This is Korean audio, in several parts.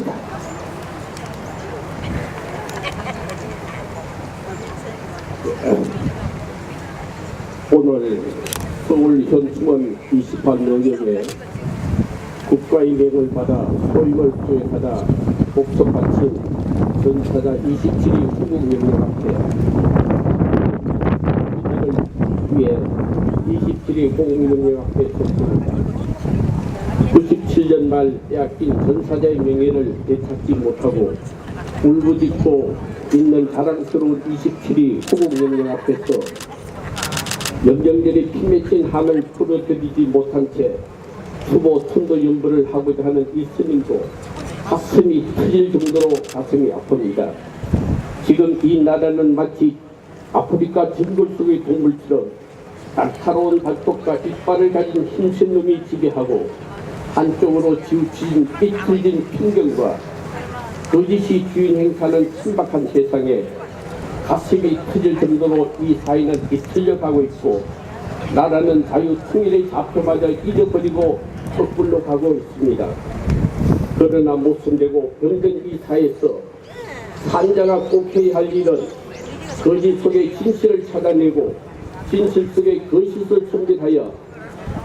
하겠습니다. 오늘 서울 현충원 20판 영역에 국가의 명을 받아 소임을 수행하다 복속 바친 전사자 27위 후국 명령 앞에 이들을 위해 27위 후국 명령 앞에 섰습니다. 97년 말 빼앗긴 전사자의 명예를 되찾지 못하고 울부짖고 있는 자랑스러운 27위 후국 명령 앞에서 영경들이 피맺힌 함을 풀어드리지 못한 채 추모 선도 연부를 하고자 하는 이 스님도 가슴이 터질 정도로 가슴이 아픕니다. 지금 이 나라는 마치 아프리카 정글 속의 동물처럼 날카로운 발톱과 이빨을 가진 힘센 놈이 지배하고 한쪽으로 치우친 삐뚤진 풍경과 거짓이 주인 행사는 천박한 세상에 가슴이 터질 정도로 이 사회는 뒤틀려가고 있고 나라는 자유 통일의 좌표마저 잊어버리고 헛불로 가고 있습니다. 그러나 못 손대고 병든 이 사회에서 산자가 꼭 해야 할 일은 거짓 속의 진실을 찾아내고 진실 속의 거짓을 손질하여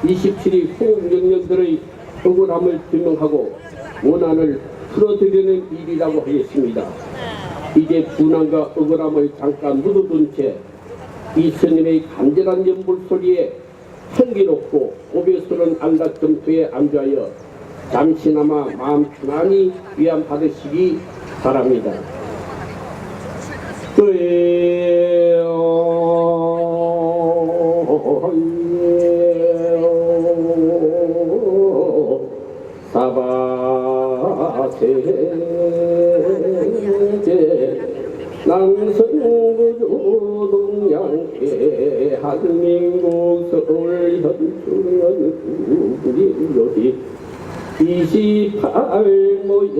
27위 호흡 명령들의 억울함을 규명하고 원한을 풀어드리는 일이라고 하겠습니다. 이제 분함과 억울함을 잠깐 묻어둔 채 이 스님의 간절한 연불 소리에 향기롭고 고배스러운 안락 점토에 안주하여 잠시나마 마음 편안히 위안 받으시기 바랍니다. 그에 사바세제. 남성구조 동양계 한민국 서울 현충원 구리로이 28모역에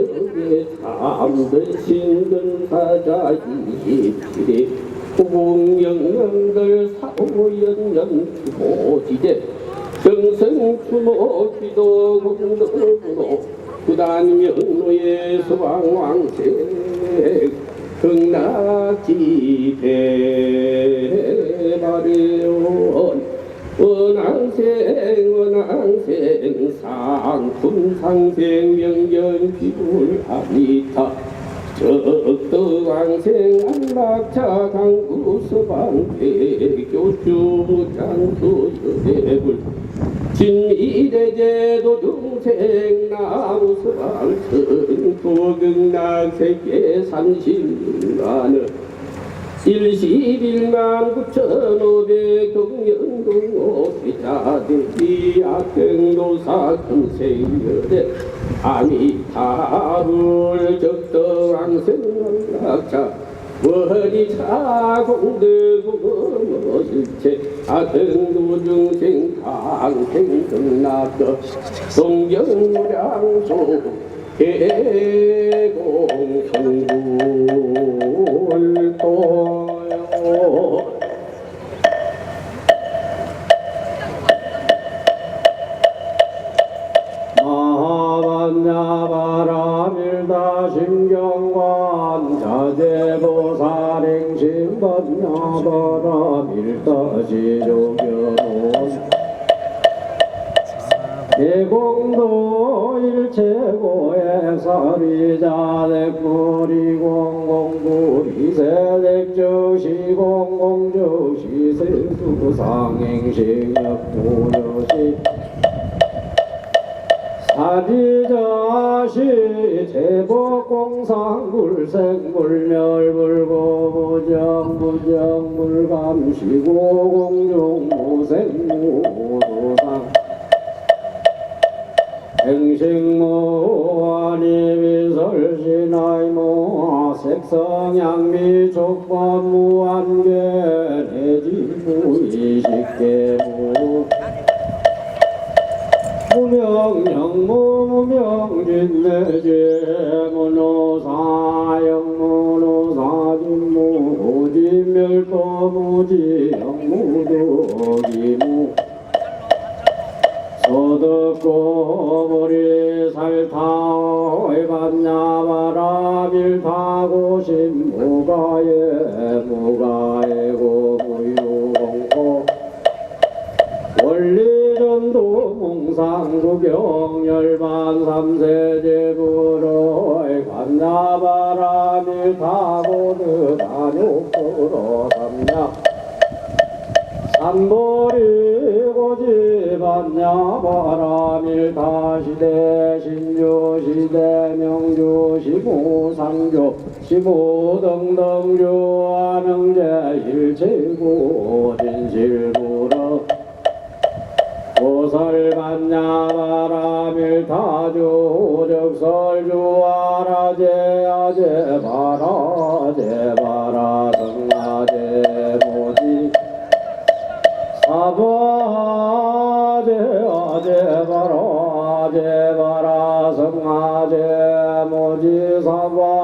참된 신근사자 27에 후궁영령들 사오연년 주호지대 정성추모 기도 공덕으로 구단명로의 소방왕색 극락지 대마려온 원앙생 원앙생 상품상생 명견 비불하니타 적덕왕생 안락차 강구서방 배교주 장수 여대불. 진미래제도 중생 나무서방 천 도극락세계 산신가는 일십일만 구천오백 동년동오 기자대비 악행도사 금생여 대 아미타불 적덕왕생왕락자 월이차 공대구거일체 아등도중생 강생등락거 동경무량소 개공 자제보살행심반야바라밀다 지조견 대공도 일체고의 사비자대꾸리 공공구리 세대적시 공공적시 세수상행식역부여시 사지자시 제복공상불생불멸불고부정 부정불감시고 공중 무생무도상. 행식무아니비설신하이모 색성양미 족법무안계 내지무이식계무 무명영무 무명진 내제 무노사 영무노사 진무 오지멸도무지 영무도 관나바라 밀타고 드다육구로 삼냐 삼보리 고집았냐 바라밀 다시대 신주시대 명주시무 상조 시무 등등주 아명제 일체구 진실부러 고설받냐 바라밀 타주 적설주 아라제 아제 바라제 바라 성아제 모지. 아버제 아제 바라 아제 바라 성아제 모지. 사바